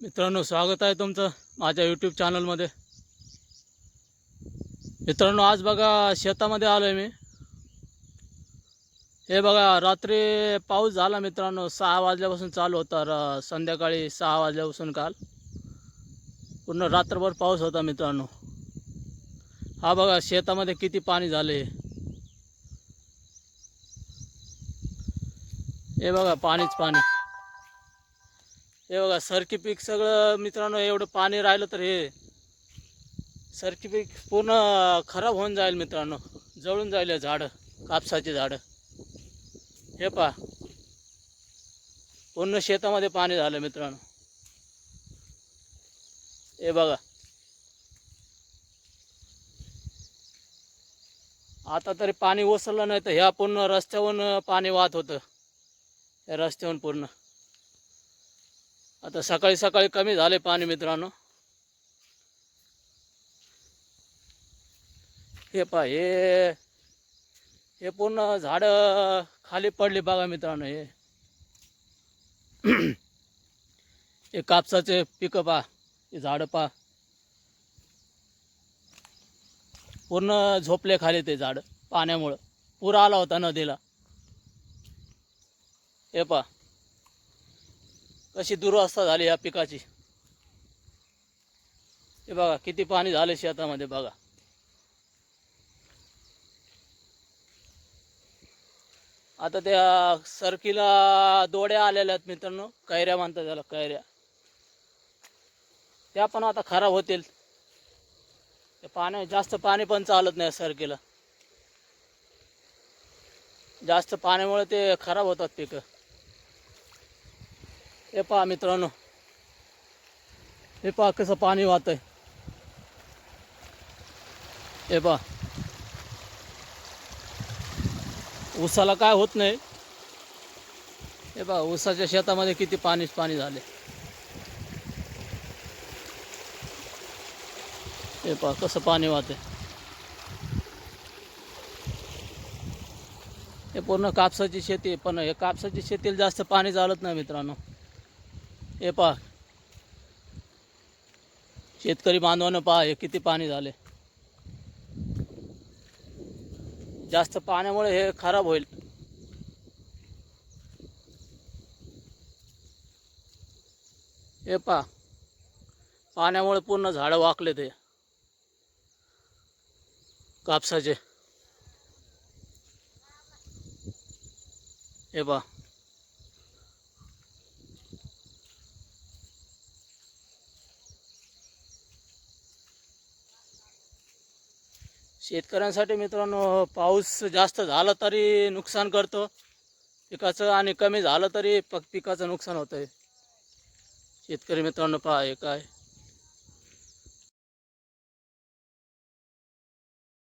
मित्रांनो स्वागत आहे तुमचं माझ्या यूट्यूब चॅनलमध्ये मित्रांनो आज बघा शेतामध्ये आलो आहे मी. हे बघा रात्री पाऊस झाला मित्रांनो सहा वाजल्यापासून चालू होता. र संध्याकाळी सहा वाजल्यापासून काल. पूर्ण रात्रभर पाऊस होता मित्रांनो. हा बघा शेतामध्ये किती पाणी झाले हे बघा पाणीच पाणी. हे बघा सरकी पीक सगळं मित्रांनो एवढं पाणी राहिलं तर हे सरकी पीक पूर्ण खराब होऊन जाईल मित्रांनो. जळून जाईल झाडं कापसाची झाडं. हे पहा. पूर्ण शेतामध्ये पाणी झालं मित्रांनो. हे बघा. आता तरी पाणी ओसरलं नाही तर ह्या पूर्ण रस्त्यावरून पाणी वाहत होतं. या रस्त्यावरून पूर्ण. आता सकाळी सकाळी कमी झाले पाणी मित्रांनो. हे पहा हे हे पूर्ण झाडं खाली पडली बघा मित्रांनो हे. हे कापसाचे पिकं पा हे झाडं पहा. पूर्ण झोपले खाली ते झाड पाण्यामुळं. पूर आला होता नदीला. हे पहा कशी दुरवस्था झाली या पिकाची? हे बघा किती पाणी झाले शेतामध्ये बघा. आता त्या सरकीला दोड्या आलेल्या आहेत मित्रांनो. कैऱ्या म्हणतात त्याला कैऱ्या. त्या पण आता खराब होतील. ते पाणी जास्त पाणी पण चालत नाही सरकीला. जास्त पाण्यामुळे ते खराब होतात पिकं. हे पहा मित्रांनो. हे पहा कसं पाणी वाहत आहे हे पहा. ऊसाला काय होत नाही. हे पहा ऊसाच्या शेतामध्ये किती पाणीच पाणी झाले. हे पहा कसं पाणी वाहते हे पूर्ण कापसाची शेती पण हे कापसाची शेतीला जास्त पाणी चालत नाही मित्रांनो. हे पहा. शेतकरी बांधवानं पहा हे किती पाणी झाले. जास्त पाण्यामुळे हे खराब होईल. हे पहा. पाण्यामुळे पूर्ण झाडं वाकले ते. कापसाचे. हे पहा. शेतकऱ्यांसाठी मित्रांनो पाऊस जास्त झाला तरी नुकसान करतो. पिकाचं आणि कमी झालं तरी पक पिकाचं नुकसान होतं आहे शेतकरी मित्रांनो पहा हे काय.